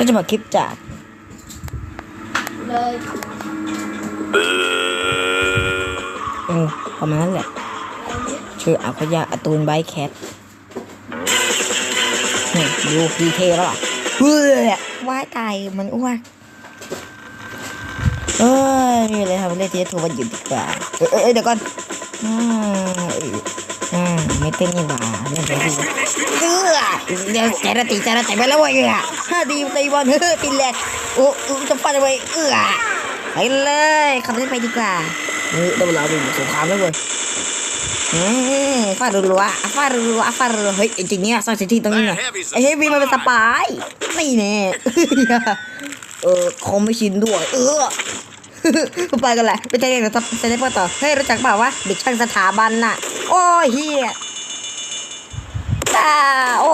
ฉันจะมาคลิปจากเลยเออประมาณนั้นแหละชื่ออัคยาอาตูนไบแคทนี่ดูพีเทแล้วเหรอเฮ้ยว่ายตายมันอ้วนเอ้ยนี่เลยครับเล่นทีถูกวันหยุดดีกว่า เอ้ยเอ้ยเอ้ยเดี๋ยวก่อน อ่าเอ้ยอ่าไม่เต้นนี่หว่าเล่นไปดีเออเดี๋ยวใจระตีใจระตีไปแล้วเว้ยเออห้าดีตีบอลเฮ้ยตีแรกโอ้โอ้จะฟันไปเออไปเลยขับรถไปดีกว่าเฮ้ยเดี๋ยวเราเป็นสงครามแล้วเว้ยเฮ้ยฟาดรัวๆฟาดรัวๆฟาดรัวๆเฮ้ยจริงๆเนี่ยสร้างสถิติตรงนี้ไงไอ้เฮฟวีมันเป็นสปายนี่แน่เออคงไม่ชินด้วย เออ ไปกันแหละไปเจอกันกับเซนเปอร์ต่อเฮ้ยรู้จักเปล่าวะเด็กช่างสถาบันน่ะ โอ้เฮียตาโอ้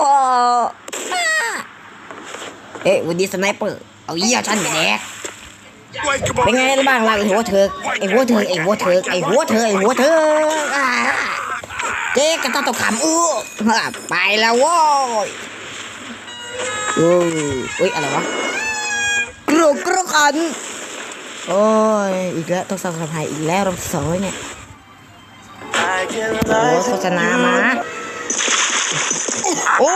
เอ๊ะวันดีสไนเปอร์เอาเยี่ยฉันไปแดกเป็นไงบ้างล่ะไอ้หัวเถิกไอ้หัวเถิกไอ้หัวเถิกไอ้หัวเถิกไอ้หัวเถิกอ่าเจ๊กระต้ตกขำอู้อ่าไปแล้วโว้ยโอ้ยเฮ้ยอะไรวะกรุกกรุกัน โอ้ย อีกแล้วต้องสอบสับายอีกแล้วรอบสองเนี่ยโอ้โฆษณามาโอ้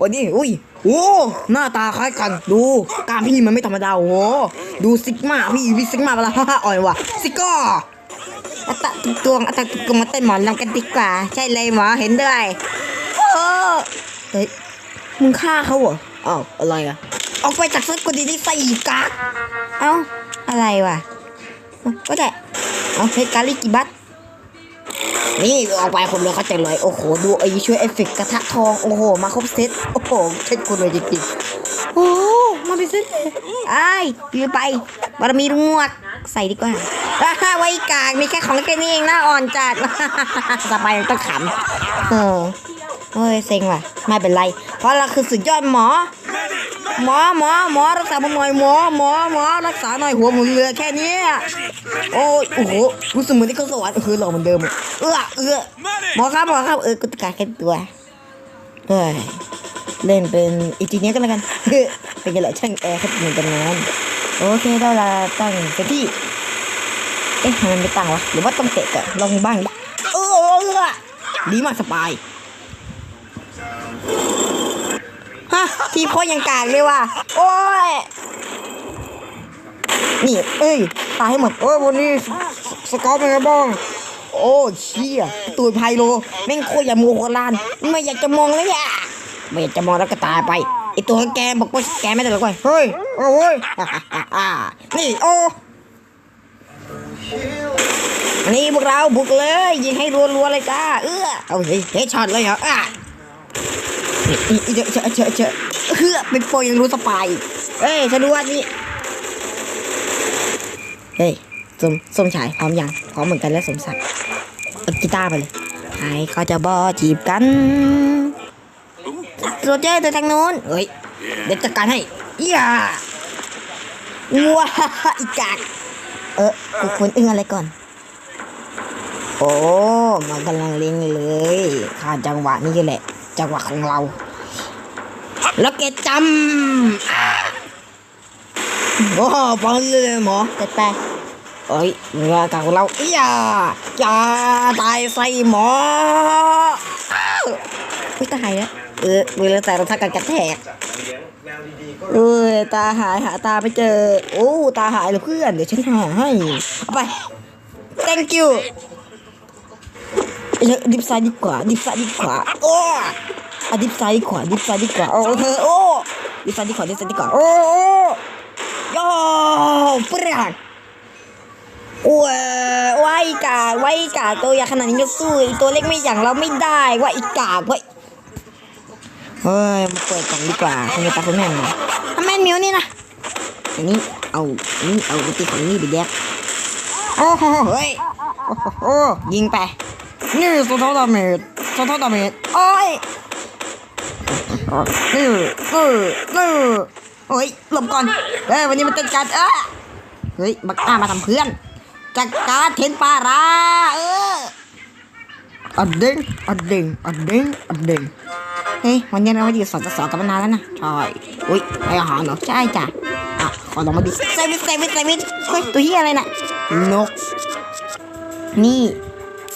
วันนี้อุ้ยโอ้หน้าตาคล้ายกันดูกล้ามพี่มันไม่ธรรมดาโอ้ดูซิกมาพี่วิซิกมาเวลาฮ่าฮ่าอ่อยว่ะซิกก้ออัตตะตุกตวงอัตตะตุกตวงมาเต้นหมอนลำกันดีกว่า ใช่เลยหมอเห็นด้วยโอ้เฮ้ยมึงฆ่าเขาเหรออ้าวอะไรอะออกไปจากซักคนดีที่ใส่กากเอ้า อะไรวะก็ได้เอาเฮ้ยกาลิกิบัตนี่ออกไปคนเลยเขาใจเลยโอ้โหดูไอ้ช่วยเอฟเฟกกระทะทองโอ้โหมาครบเซตโอ้โหเซตคนเลยจริงๆโอ้มาเป็นเซตเลยไอ้ยยืไปบารมีลุงงวดใส่ดีกว่าอ่าไว้กากมีแค่ของแค่นี้เองหน้าอ่อนจัดสบายต้องขำเออโอ้ยเซ็งว่ะไม่เป็นไร เพราะเราคือสุดยอดหมอ หมอหมอหมอรักษาผมหน่อยหมอหมอหมอรักษาหน่อยหัวหมุนเรือแค่เนี้ยโอ้ยโอ้โหรู้สึกเหมือนที่เขาสวรรค์เออหล่อเหมือนเดิมอะเออเออหมอครับหมอครับเออกูตะการแค่ตัวเฮ้ยเล่นเป็นอีจีเนี้ยกันแล้วกันเป็นกันแหละช่างแอร์เขาเหมือนกันงานโอเคได้เวลาตั้งเป็นที่เอ๊ะทำไมไม่ตั้งวะหรือว่าต้องเตะก่อนลองบ้างดิเออเออเออดีมากสบาย ฮะทีโพยังกากเลยว่ะโอ้ยนี่เอ้ยตายให้หมดโอ้ยวันนี้สกอร์เป็นไงบ้างโอ้เชี่ยตูดไพโลแม่งโคตรอย่าโมโหลานไม่อยากจะมองเลยอะไม่อยากจะมองแล้วก็ตายไปไอตัวแกบอกว่าแกไม่ได้หรอกเว้ยเฮ้ยโอ้ยนี่โอ้อันนี้พวกเราบุกเลยยิงให้รัวๆเลยจ้าเออเอาเฮ้ยเฮ้ยช็อตเลยเหรออะ เจอเจอเจอเจอเฮือเป็นโปรยังรู้สปายเอ้ยฉันรู้ว่านี่เฮ้ยสมสมชายพร้อมยังพร้อมเหมือนกันและสมศักดิ์เอากีตาร์ไปเลยใครเขาจะบอจีบกันโรเจอร์เดินทางโน้นเฮ้ยเดี๋ยวจัดการให้อย่าว้าอีกากเออกูควรอึ้งอะไรก่อน โอ้มันกำลังเล็งเลยข้าจังหวะนี้แหละ จังหวะของเรา แล้วแกจำโอ้ฟังเลยหมอแต่แต่เอ้ยเงากาของเราอียาอย่าตายใส่หมออุ้ยตายแล้วเออมือแล้วแต่เราทักกันกระแทกเอ้ยตาหายหาตาไม่เจอ โอ้ตาหายเลยเพื่อนเดี๋ยวฉันหาให้เอาไป thank you ดิฟซ้ายดีกว่าดิฟซ้ายดีกว่าโอ้ อะดิฟซ้ายดีกว่าดิฟซ้ายดีกว่าโอ้เธอโอ้ดิฟซ้ายดีกว่าดิฟซ้ายดีกว่าโอ้โอ้โย่เปรี้ยงโอ้ยว่าอีกากว่าอีกากตัวใหญ่ขนาดนี้ก็สู้ไอ้ตัวเล็กไม่อย่างเราไม่ได้ว่าอีกากเว้ยเฮ้ยมาเปิดกล่องดีกว่าคุณตาคุณแม่มาทำแม่นมิวนี่นะอันนี้เอาอันนี้เอาตีของนี่ไปแดกโอ้โหเฮ้ยโอ้โหยิงไปนี่โซโทดาเมจโซโทดาเมจโอ้ย นี่นี่นี่โอ้ยหลบก่อนเฮ้ยวันนี้มันจัดการเออเฮ้ยบักอ้ามาทำเพื่อนจัดการเทนปาราเอออัดเด้งอัดเด้งอัดเด้งอัดเด้งเฮ้ยวันนี้เราไมาอยู่สอนจะสอนกันมานานแล้วนะใช่อุ้ยให้อาหารเหรอใช่จ้ะอะขอลองมาดิเซวิสเซวิสเซวิเฮ้ยตัวเฮียอะไรน่ะนก นี่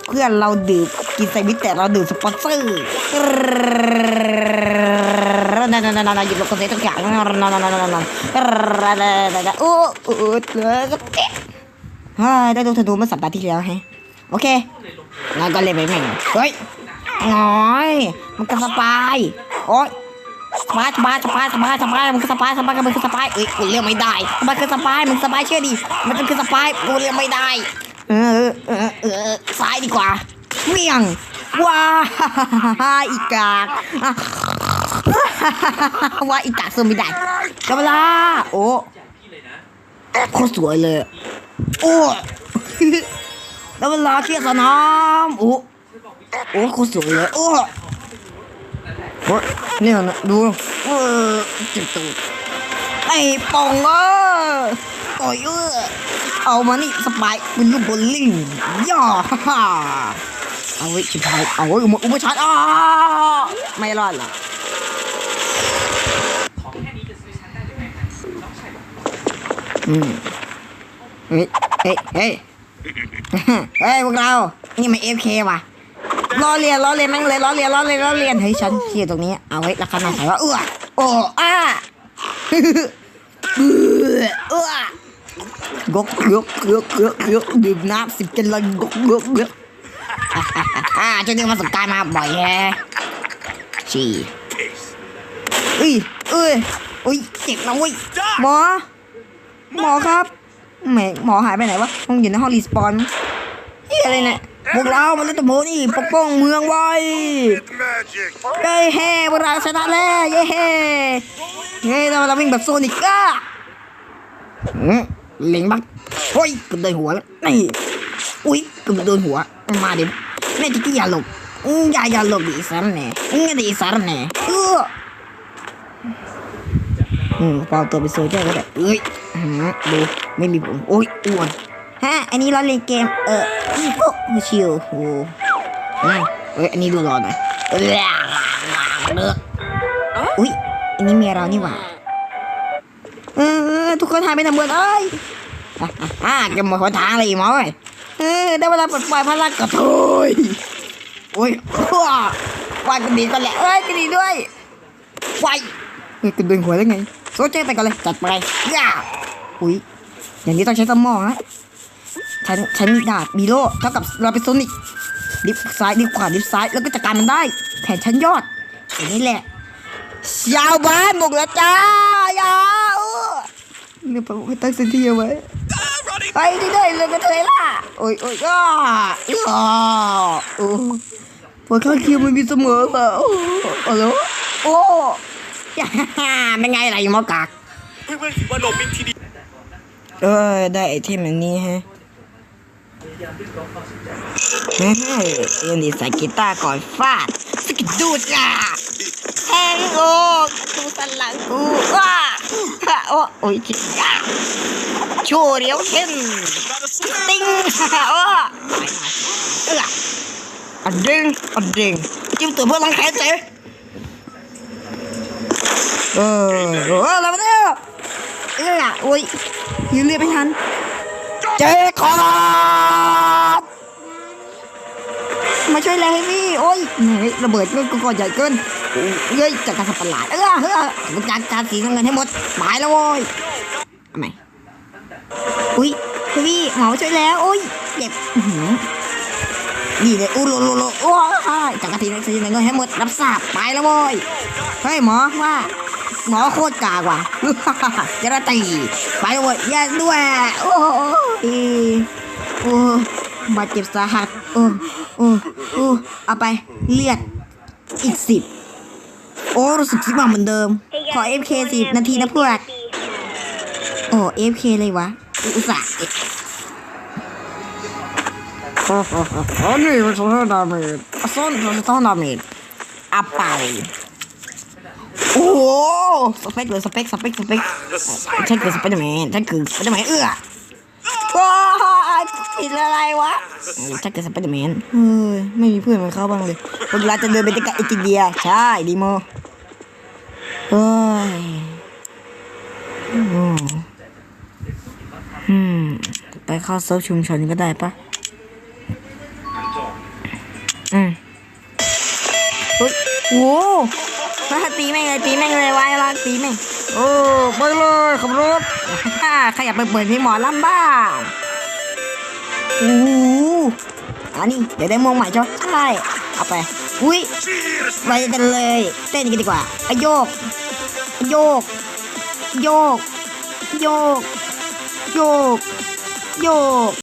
เพื่อนเราดื่ม กินแซนด์วิแต่เราดื่มสปอนเซอร์นั่นนั่นนั่นนหยุดลงกระเซ็นทุกอย่างนั่นนั่นนั่นนั่นนั่นโอ้โอ้เลือก็เต๊ะฮ่าได้ดูธนูเมื่อสัปดาห์ที่แล้วแฮะโอเคงั้นก็เล่นไปแม่งเฮ้ยน้อยมันก็สปายโอ๊ยสปายสปายสปายสปายสปายมันคือสปายสปายมันคือสปายเอ้ยกูเรียกไม่ได้มันคือสปายมันสปายเชื่อดิมันคือสปายกูเรียกไม่ได้ เออเออเออซ้ายดีกว่า เมียง ว้าอีกาว่าอีกาสริมไม่ได้กำลาโอ้โคตรสวยเลย โอ้แล้วเวลาเชียร์สนามโอ้โอ้โคตรสวยเลยโอ้โอ้เนี่ยนะดูเออเจ็บตูดไอ้ปองเออต่อยเออเอามานี่สปายเป็นลูกบอลลิงย่าฮ่า เอาไว้ชิบหายเอาไว้อุปอุปชาร์จอ้าไม่รอดหรออืมเฮ้ยเฮ้ยเฮ้ยเฮ้ยพวกเรา นี่มันเอฟเคว่ะล้อเลียนล้อเลียนแม่งเลยล้อเลียนล้อเลียนล้อเลียนเฮ้ยฉันเชียร์ตรงนี้ เอาไว้ราคาหน่าใส่ว่าเออโอ้อ้าเอื้อกกยกยกยกยกดื่มน้ำสิบกันเลยกกยกยก อ่าเจ้านี่มาสงการมาบ่อยแฮะชีเอ้ยเอ้ยอุ้ยเจ็บนะเว้ยหมอหมอครับแหมหมอหายไปไหนวะคงอยู่ในห้องรีสปอนเฮียอะไรเนี่ยพวกเรามันเล่นตะโมนี่ปกป้องเมืองไว้เย้เฮ้พวกเราชนะแล้วเย้เฮ้เฮ้เราเราวิ่งแบบโซนิกอะอืมเล็งบักโอ้ยกือบโดนหัวแล้วนี่อุ้ยกือบโดนหัวมาดิ แม่ที่อย่าหลบอือย่าย่าหลบดิสารแหน่อืมดิสารแหน่เอออืมปลอมตัวเป็นโซเจอร์ก็ได้เอ้ยดูไม่มีผมโอ้ยอ้วนฮะอันนี้เราเล่นเกมเอออีโก้ชิวโอ้อืมเอ้ยอันนี้ดูร้อนหน่อยเอออุ้ยอันนี้เมียเรานี่หว่าเออทุกคนหายไปไหนหมดเอ้ยอะอะอะหมดหนทางเลยมอเว้ย เออได้เวลาปลดปล่อยพลังกระโถยโอ้ยว้าวายกระดิ่งกันแหละเอ้ยกระดิ่งด้วยวายเฮ้ยกระดิ่งหัวได้ไงโซเจอไปกันเลยจัดไปย่าอุ้ยอย่างนี้ต้องใช้สมองนะฉันฉันมีดาบมีโล่เท่ากับเราเป็นโซนิกดิฟซ้ายดิฟขวาดิฟซ้ายแล้วก็จัดการมันได้ แผนชั้นยอดอย่างนี้แหละชาวบ้านบุกแล้วจ้ายาเออเนี่ยผมให้ตั้งสติเอาไว้ ไปที่ไหนเลยกันเลยล่ะ โอ้ยโอ้ยอ้าอ้าโอ้พอข้างเคียงมันมีเสมอค่ะโอ้โอ้โหโอ้ย่าเป็นไงล่ะอยังมากากเพื่อนๆถือว่าโรบินที่ดีเออได้ไอเทมอันนี้ฮะเฮ้ยยังดีใส่กีตาร์ก่อนฟาดสกิดดูดอะแทงโอ้กูสันหลังกูว้า ฮะโอ้โอ้ยจิตยาชูเรียวเข้มติ้งฮะโอ้เอออันเด้งอันเด้งจิ้มตัวเพื่อลังแขนเจ๊เออเออแล้วเนี่ยเอ้ยอะโอ้ยยืนเรียกไม่ทันเจ๊ขอบ มาช่วยแล้วพี่โอ้ยระเบิดก็ก่อนใหญ่เกินยเฮ้ยจัดการสัตว์ประหลาดเออเออมันจัดการสีเงินให้หมดหมายแล้วโว้ยทำไมอุ้ยพี่หมอช่วยแล้วโอ้ยเจ็บอื้อหือนี่เลยอู้โลโลโลโอ้ยจัดการสีน้ำเงินให้หมดรับทราบไปแล้วโว้ยเฮ้ยหมอว่าหมอโคตรกากว่ะจะระตีไปเว้ยแยกด้วยโอ้ยโอ้ บาดเจ็บสาหัสโอ้โอ้โอ้เอาไปเลือดอีกสิบโอ้รู้สึกคิดว่าเหมือนเดิม ขอ FK สิบนาทีนะเพื่อนโอ้ FK เลยวะ อุตส่าห์อันนี้มันโซนดาเมจโซนโซนดาเมจอัพไปโอ้สเปคเลยสเปคสเปคสเปคฉันคือสไปเดอร์แมนฉันคือสไปเดอร์แมนเอื้อ ผิดอะไรวะถ้าเกิดสไปเดอร์แมนเฮ้ยไม่มีเพื่อนมันเข้าบ้างเลยเวลาจะเดินไปตะกะไอจิเดีย ใช่ดีโมเฮ้ยอืมอืมไปเข้าเซิร์ฟชุมชนก็ได้ปะอืมเฮ้ยโอ้มาตีแม่งเลยตีแม่งเลยไว้ละตีแม่งโอ้ไปเลยขับรถฮ่าใครอยากไปเปิดเพลงหมอลำบ้าง อู้อันนี้เดี๋ยวได้มองใหม่จ้ะใช่ เอาไป อุ้ยไปกันเลย เต้นกันดีกว่าอะโยก โยก โยก โยก โยก โยก